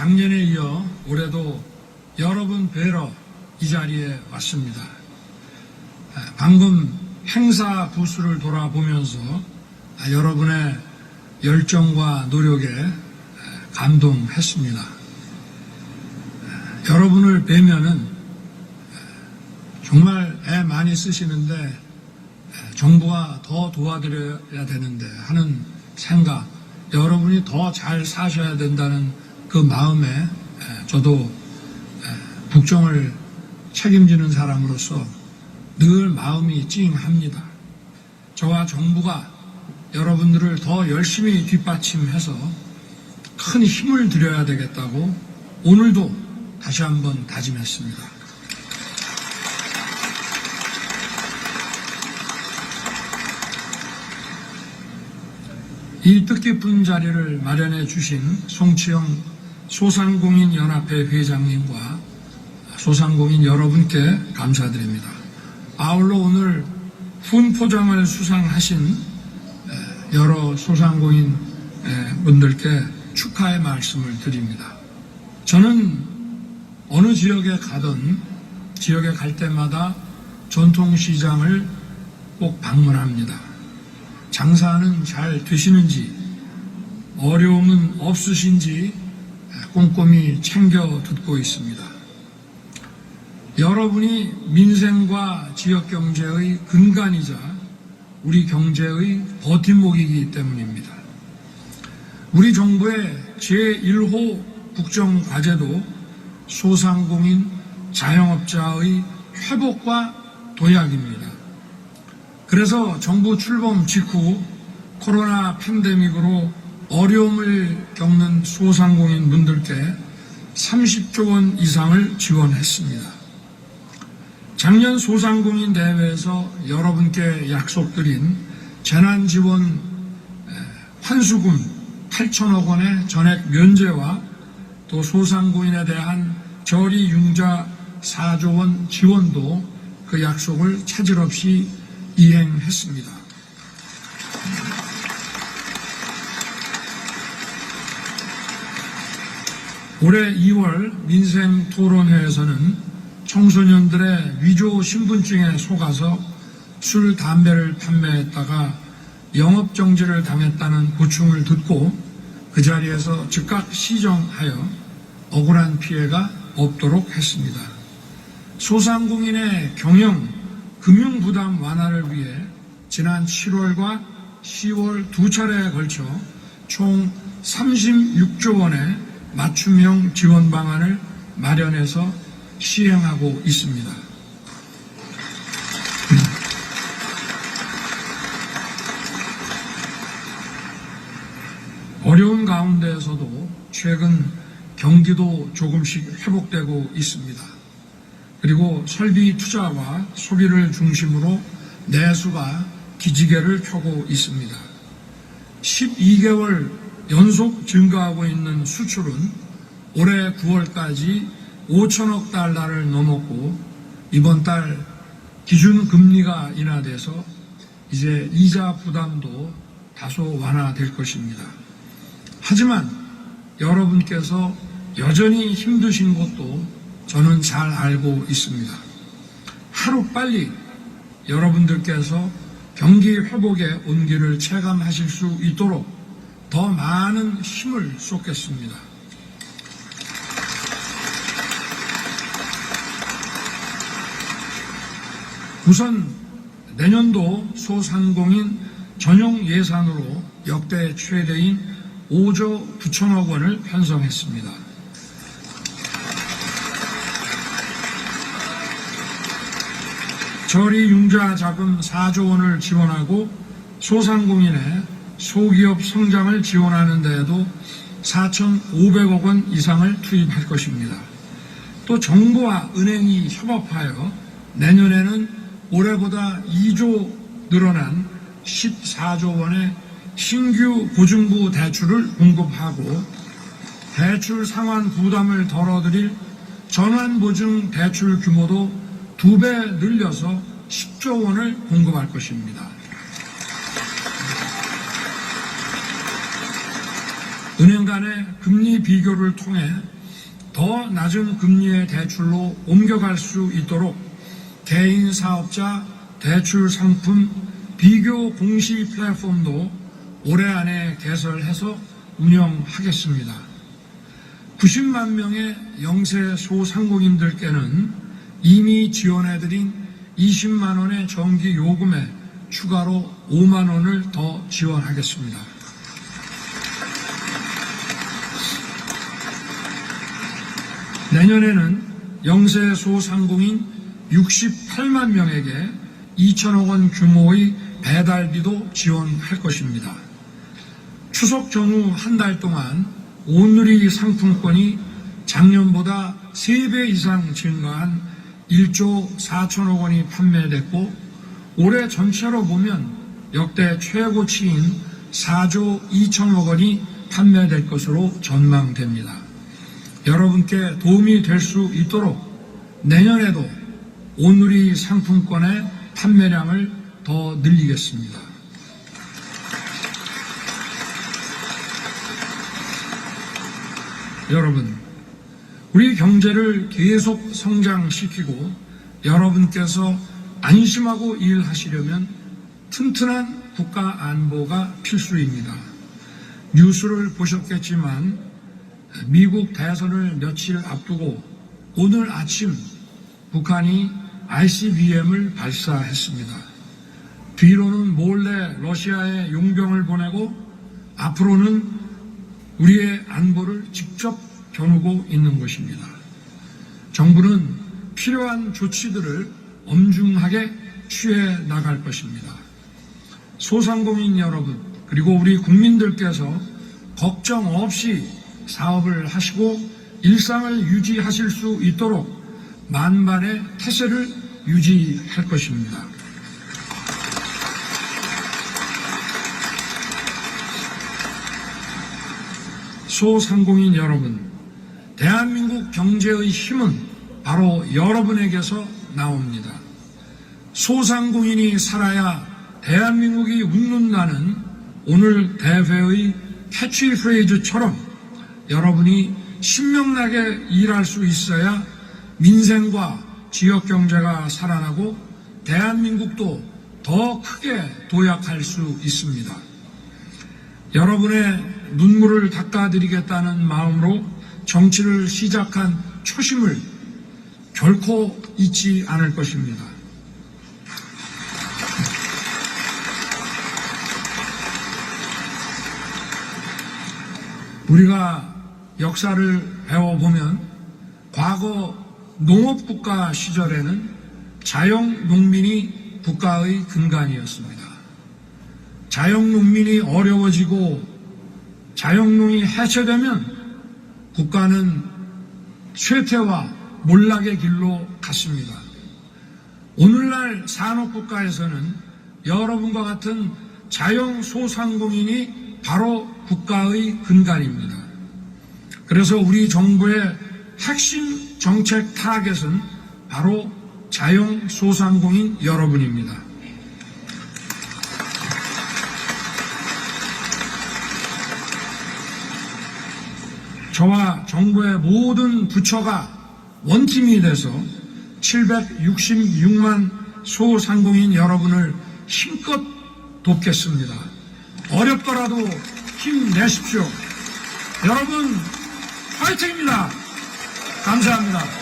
작년에 이어 올해도 여러 분 뵈러 이 자리에 왔습니다. 아, 방금 행사 부스를 돌아보면서 아, 여러분의 열정과 노력에 아, 감동했습니다. 아, 여러분을 뵈면은 아, 정말 애 많이 쓰시는데 아, 정부가 더 도와드려야 되는데 하는 생각, 여러분이 더 잘 사셔야 된다는 그 마음에 에, 저도 에, 북정을 책임지는 사람으로서 늘 마음이 찡합니다. 저와 정부가 여러분들을 더 열심히 뒷받침해서 큰 힘을 드려야 되겠다고 오늘도 다시 한번 다짐했습니다. 이 뜻깊은 자리를 마련해 주신 송치영 소상공인연합회 회장님과 소상공인 여러분께 감사드립니다. 아울러 오늘 훈포장을 수상하신 여러 소상공인 분들께 축하의 말씀을 드립니다. 저는 어느 지역에 가든 지역에 갈 때마다 전통시장을 꼭 방문합니다. 장사는 잘 되시는지, 어려움은 없으신지 꼼꼼히 챙겨 듣고 있습니다. 여러분이 민생과 지역 경제의 근간이자 우리 경제의 버팀목이기 때문입니다. 우리 정부의 제1호 국정 과제도 소상공인 자영업자의 회복과 도약입니다. 그래서 정부 출범 직후 코로나 팬데믹으로 어려움을 겪는 소상공인 분들께 30조 원 이상을 지원했습니다. 작년 소상공인 대회에서 여러분께 약속드린 재난지원 환수금 8천억 원의 전액 면제와 또 소상공인에 대한 저리 융자 4조 원 지원도 그 약속을 차질 없이 이행했습니다. 올해 2월 민생 토론회에서는 청소년들의 위조 신분증에 속아서 술, 담배를 판매했다가 영업정지를 당했다는 고충을 듣고 그 자리에서 즉각 시정하여 억울한 피해가 없도록 했습니다. 소상공인의 경영, 금융 부담 완화를 위해 지난 7월과 10월 두 차례에 걸쳐 총 36조 원의 맞춤형 지원 방안을 마련해서 시행하고 있습니다. 어려운 가운데에서도 최근 경기도 조금씩 회복되고 있습니다. 그리고 설비 투자와 소비를 중심으로 내수가 기지개를 펴고 있습니다. 12개월 연속 증가하고 있는 수출은 올해 9월까지 5천억 달러를 넘었고 이번 달 기준 금리가 인하돼서 이제 이자 부담도 다소 완화될 것입니다. 하지만 여러분께서 여전히 힘드신 것도 저는 잘 알고 있습니다. 하루 빨리 여러분들께서 경기 회복의 온기를 체감하실 수 있도록 더 많은 힘을 쏟겠습니다. 우선 내년도 소상공인 전용 예산으로 역대 최대인 5조 9천억 원을 편성했습니다. 저리 융자 자금 4조 원을 지원하고 소상공인의 소기업 성장을 지원하는 데에도 4,500억 원 이상을 투입할 것입니다. 또 정부와 은행이 협업하여 내년에는 올해보다 2조 늘어난 14조 원의 신규 보증부 대출을 공급하고 대출 상환 부담을 덜어드릴 전환보증 대출 규모도 두 배 늘려서 10조 원을 공급할 것입니다. 은행 간의 금리 비교를 통해 더 낮은 금리의 대출로 옮겨갈 수 있도록 개인 사업자 대출 상품 비교 공시 플랫폼도 올해 안에 개설해서 운영하겠습니다. 90만 명의 영세 소상공인들께는 이미 지원해드린 20만 원의 정기 요금에 추가로 5만 원을 더 지원하겠습니다. 내년에는 영세 소상공인 68만 명에게 2천억 원 규모의 배달비도 지원할 것입니다. 추석 전후 한 달 동안 오늘이 상품권이 작년보다 3배 이상 증가한 1조 4천억 원이 판매됐고 올해 전체로 보면 역대 최고치인 4조 2천억 원이 판매될 것으로 전망됩니다. 여러분께 도움이 될 수 있도록 내년에도 오늘이 상품권의 판매량을 더 늘리겠습니다. 여러분, 우리 경제를 계속 성장시키고 여러분께서 안심하고 일하시려면 튼튼한 국가 안보가 필수입니다. 뉴스를 보셨겠지만 미국 대선을 며칠 앞두고 오늘 아침 북한이 ICBM을 발사했습니다. 뒤로는 몰래 러시아에 용병을 보내고 앞으로는 우리의 안보를 직접 겨누고 있는 것입니다. 정부는 필요한 조치들을 엄중하게 취해 나갈 것입니다. 소상공인 여러분, 그리고 우리 국민들께서 걱정 없이 사업을 하시고 일상을 유지하실 수 있도록 만반의 태세를 유지할 것입니다. 소상공인 여러분, 대한민국 경제의 힘은 바로 여러분에게서 나옵니다. 소상공인이 살아야 대한민국이 웃는다는 오늘 대회의 캐치프레이즈처럼 여러분이 신명나게 일할 수 있어야 민생과 지역 경제가 살아나고 대한민국도 더 크게 도약할 수 있습니다. 여러분의 눈물을 닦아드리겠다는 마음으로 정치를 시작한 초심을 결코 잊지 않을 것입니다. 우리가 역사를 배워보면 과거 농업국가 시절에는 자영 농민이 국가의 근간이었습니다. 자영 농민이 어려워지고 자영농이 해체되면 국가는 쇠퇴와 몰락의 길로 갔습니다. 오늘날 산업국가에서는 여러분과 같은 자영 소상공인이 바로 국가의 근간입니다. 그래서 우리 정부의 핵심 정책 타겟은 바로 자영 소상공인 여러분입니다. 저와 정부의 모든 부처가 원팀이 돼서 766만 소상공인 여러분을 힘껏 돕겠습니다. 어렵더라도 힘내십시오. 여러분, 화이팅입니다. 감사합니다.